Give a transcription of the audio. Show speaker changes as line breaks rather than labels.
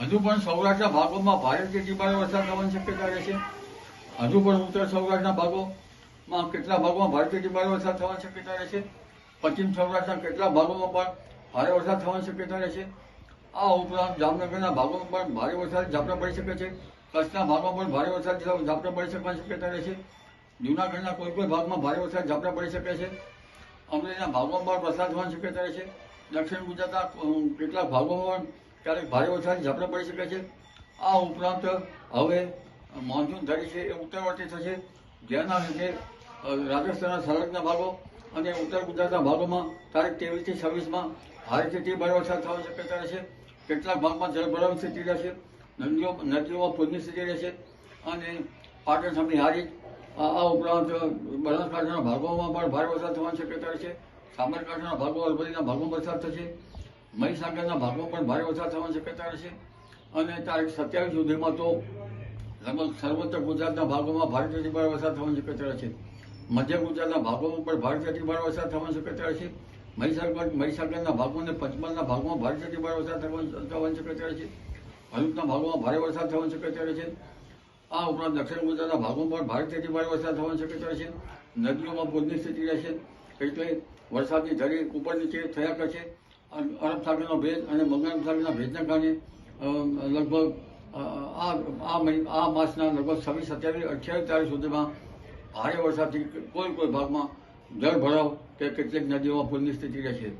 હજુ પણ સૌરાષ્ટ્રના ભાગોમાં ભારેથી ધીમાનો વરસાદ થવાની શક્યતા રહેશે હજુ પણ ઉત્તર સૌરાષ્ટ્રના ભાગોમાં કેટલા ભાગોમાં ભારેથી ધીમાનો વરસાદ થવાની શક્યતા રહેશે પશ્ચિમ સૌરાષ્ટ્રના કેટલા ભાગોમાં પણ ભારે વરસાદ થવાની શક્યતા રહેશે આ ઉપરાંત જામનગરના ભાગોમાં પણ ભારે વરસાદ ઝાપટા પડી શકે છે. કચ્છના ભાગમાં પણ ભારે વરસાદ ઝાપટા પડી શકવાની શક્યતા રહેશે જૂનાગઢના કોઈ કોઈ ભાગમાં ભારે વરસાદ ઝાપટા પડી શકે છે. અમરેલીના ભાગોમાં પણ વરસાદ થવાની શક્યતા રહેશે દક્ષિણ ગુજરાતના કેટલાક ભાગોમાં પણ ક્યારેક ભારે ઓછાની ઝાપટા પડી શકે છે. આ ઉપરાંત હવે મોન્સૂન ધરી છે એ ઉત્તરવર્તી થશે. જેના લીધે રાજસ્થાનના સરહદના ભાગો અને ઉત્તર ગુજરાતના ભાગોમાં તારીખ ત્રેવીસથી છવ્વીસમાં ભારેથી અતિ ભારે વરસાદ થવાની શક્યતા રહેશે. કેટલાક ભાગમાં જળભરાવની સ્થિતિ રહેશે. નદીઓ નદીઓમાં પૂરની સ્થિતિ રહેશે. અને પાટણ સામે હારી આ ઉપરાંત બનાસકાંઠાના ભાગોમાં પણ ભારે વરસાદ થવાની શક્યતા રહેશે. સાબરકાંઠાના ભાગો, અરવલ્લીના ભાગોમાં વરસાદ થશે. મહીસાગરના ભાગો પણ ભારે ઓછા થવાની શક્યતા રહેશે અને તારીખ સત્યાવીસ સુધીમાં તો લગભગ સર્વત્ર ગુજરાતના ભાગોમાં ભારેથી ભારે વરસાદ થવાની શક્યતા રહેશે મધ્ય ગુજરાતના ભાગોમાં પણ ભારેથી ભારે વરસાદ થવાની શક્યતા રહેશે મહીસાગર મહીસાગરના ભાગો અને પંચમહાલના ભાગોમાં ભારેથી ભારે વરસાદ થવાની શક્યતા રહેશે ભરૂચના ભાગોમાં ભારે વરસાદ થવાની શક્યતા રહેશે આ ઉપરાંત દક્ષિણ ગુજરાતના ભાગોમાં પણ ભારેથી ભારે વરસાદ થવાની શક્યતા રહેશે નદીઓમાં પૂરની સ્થિતિ રહેશે, એટલે વરસાદની ધરી ઉપર નીચે થયા કરશે. અરબ સાગરનો ભેદ અને બંગાળ સાગરના ભેદના કારણે લગભગ આ આ માસના લગભગ છવ્વીસ, સત્યાવીસ, અઠ્યાવીસ તારીખ સુધીમાં ભારે વરસાદથી કોઈ કોઈ ભાગમાં જળ ભરાવ કે કેટલીક નદીઓમાં પૂરની સ્થિતિ રહેશે.